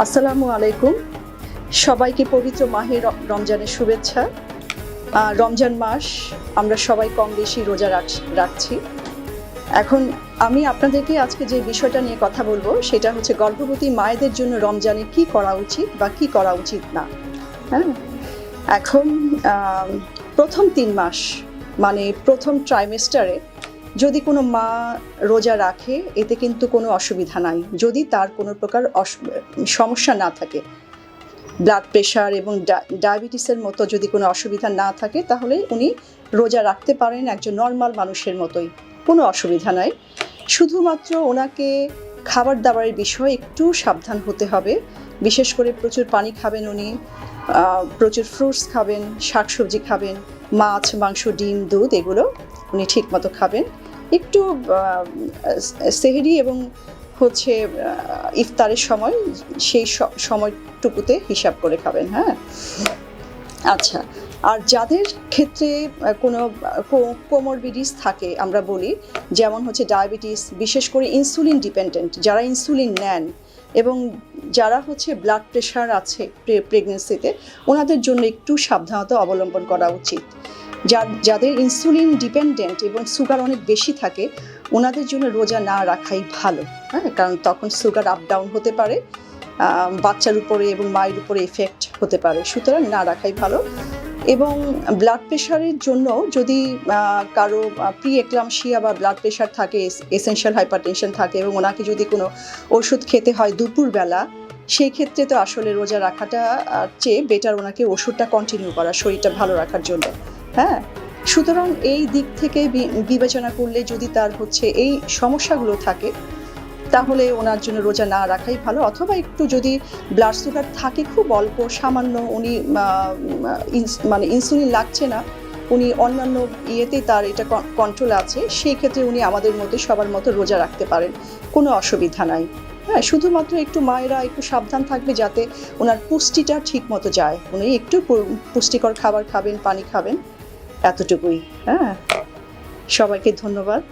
আসসালামু আলাইকুম। সবাইকে পবিত্র মাহে রমজানের শুভেচ্ছা। রমজান মাস আমরা সবাই কম বেশি রোজা রাখ- রাখছি। এখন আমি আপনাদেরকে আজকে যে বিষয়টা নিয়ে কথা বলব, সেটা হচ্ছে গর্ভবতী মায়েদের জন্য রমজানে কি করা উচিত বা কি করা উচিত না। হ্যাঁ? এখন প্রথম তিন মাস মানে প্রথম ট্রাইমেস্টারে যদি কোনো মা রোজা রাখে, এতে কিন্তু কোনো অসুবিধা নাই। যদি তার কোনো প্রকার সমস্যা না থাকে ব্লাড প্রেশার এবং ডায়াবেটিসের মতো যদি কোনো অসুবিধা না থাকে, তাহলে উনি রোজা রাখতে পারেন একজন নর্মাল মানুষের মতোই। কোনো অসুবিধা নাই। শুধুমাত্র ওনাকে খাবার দাবারের বিষয়ে একটু সাবধান হতে হবে। বিশেষ করে প্রচুর পানি খাবেন উনি প্রচুর ফ্রুটস খাবেন, শাকসবজি খাবেন, মাছ, মাংস, ডিম, দুধ, এগুলো উনি ঠিক মতো খাবেন। একটু সেহরি এবং হচ্ছে ইফতারের সময় সেই সময়টুকুতে হিসাব করে খাবেন হ্যাঁ? আচ্ছা আর যাদের ক্ষেত্রে কোনো কোমরবিডিস থাকে আমরা বলি, যেমন হচ্ছে ডায়াবেটিস, বিশেষ করে ইনসুলিন ডিপেন্ডেন্ট, যারা ইনসুলিন নেন এবং যারা হচ্ছে ব্লাড প্রেশার আছে প্রেগনেন্সিতে, ওনাদের জন্য একটু সাবধানতা অবলম্বন করা উচিত। যার যাদের ইনসুলিন ডিপেন্ডেন্ট এবং সুগার অনেক বেশি থাকে, ওনাদের জন্য রোজা না রাখাই ভালো। হ্যাঁ কারণ তখন সুগার আপ ডাউন হতে পারে বাচ্চার উপরে এবং মায়ের উপরে এফেক্ট হতে পারে। সুতরাং না রাখাই ভালো। এবং ব্লাড প্রেশারের জন্য যদি কারও প্রি এক্লামশিয়া বা ব্লাড প্রেশার থাকে এসেনশিয়াল হাইপারটেনশন থাকে এবং ওনাকে যদি কোনো ওষুধ খেতে হয় দুপুরবেলা সেই ক্ষেত্রে তো আসলে রোজা রাখাটা চেয়ে বেটার ওনাকে ওষুধটা কন্টিনিউ করা, শরীরটা ভালো রাখার জন্য। হ্যাঁ সুতরাং এই দিক থেকে বিবেচনা করলে যদি তার হচ্ছে এই সমস্যাগুলো থাকে, তাহলে ওনার জন্য রোজা না রাখাই ভালো, অথবা একটু যদি ব্লাড সুগার থাকে খুব অল্প, সামান্য উনি মানে ইনসুলিন লাগছে না, উনি অন্যান্য ইয়েতেই তার এটা কন্ট্রোল আছে, সেই ক্ষেত্রে উনি আমাদের মতো সবার মতো রোজা রাখতে পারেন, কোনো অসুবিধা নাই। হ্যাঁ শুধুমাত্র একটু মায়েরা একটু সাবধান থাকবে যাতে ওনার পুষ্টিটা ঠিক মতো যায়। উনি একটু পুষ্টিকর খাবার খাবেন, পানি খাবেন এতটুকুই হ্যাঁ? সবাইকে ধন্যবাদ।